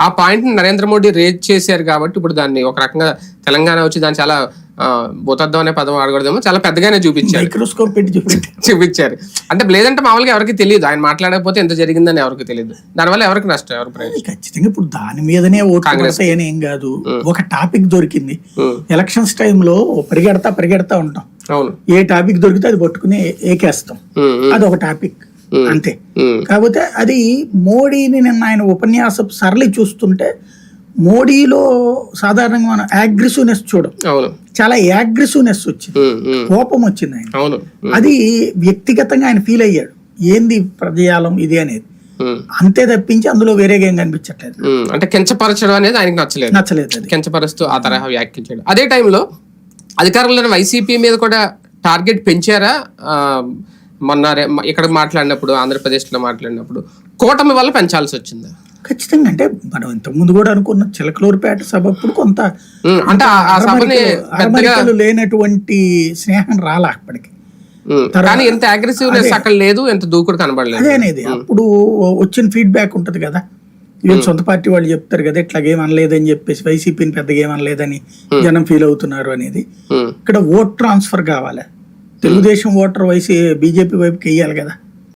ఆ point Narendra Modi raise చేశారు కాబట్టి ఇప్పుడు దాన్ని ఒక రకంగా తెలంగాణ వచ్చి దాన్ని చాలా భూతద్దం అనే పదం ఆడకూడదేమో చాలా పెద్దగానే చూపించారు. మైక్రోస్కోప్ పెట్టి చూపించారు. అంటే లేదంటే మామూలుగా ఎవరికి తెలియదు ఆయన మాట్లాడకపోతే ఎంత జరిగిందని ఎవరికి తెలియదు. దానివల్ల ఎవరికి నష్టం ఎవరికి ఖచ్చితంగా ఇప్పుడు దాని మీదనే పడతాయని ఏం కాదు. ఒక టాపిక్ దొరికింది. ఎలక్షన్స్ టైంలో పరిగెడతా పరిగెడతా ఉంటాం. అవును. ఏ టాపిక్ దొరికితే అది పట్టుకుని ఏకేస్తాం. అది ఒక టాపిక్. అంతే. కాకపోతే అది మోడీని నిన్న ఆయన ఉపన్యాస సరళి చూస్తుంటే మోడీలో సాధారణంగా మనం యాగ్రెసివ్నెస్ చూడం. చాలా యాగ్రెసివ్నెస్ వచ్చింది. కోపం వచ్చింది ఆయన అది వ్యక్తిగతంగా ఆయన ఫీల్ అయ్యాడు. ఏంది ప్రజాలం ఇది అనేది? అంతే తప్పించి అందులో వేరేగా ఏం కనిపించట్లేదు. అంటే కించపరచడం అనేది ఆయనకి నచ్చలేదు. నచ్చలేదు కించపరుస్తూ ఆ తరహా వ్యాఖ్యలు చేయడం అదే టైంలో అధికారంలో వైసీపీ మీద కూడా టార్గెట్ పెంచారా? మొన్న ఇక్కడ మాట్లాడినప్పుడు ఆంధ్రప్రదేశ్లో మాట్లాడినప్పుడు కూటమి వల్ల పెంచాల్సి వచ్చింది. ఖచ్చితంగా అంటే మనం ఇంతకుముందు కూడా అనుకున్న చిలకలూరుపేట సభ అప్పుడు కొంత అంటే ఆ- సభని లేనటువంటి స్నేహం రాలా అప్పటికి. కానీ ఎంత అగ్రెసివ్నెస్ అక్కడ లేదు ఎంత దూకుడు కనబడలేదు. అప్పుడు వచ్చిన ఫీడ్బ్యాక్ ఉంటది కదా. వీళ్ళు సొంత పార్టీ వాళ్ళు చెప్తారు కదా ఇట్లాగేం అనలేదని చెప్పేసి వైసీపీని పెద్దగా ఏం అనలేదని జనం ఫీల్ అవుతున్నారు అనేది. ఇక్కడ ఓట్ ట్రాన్స్ఫర్ కావాలి. తెలుగుదేశం ఓటర్ వైసీ బీజేపీ వైపుకి వెయ్యాలి కదా.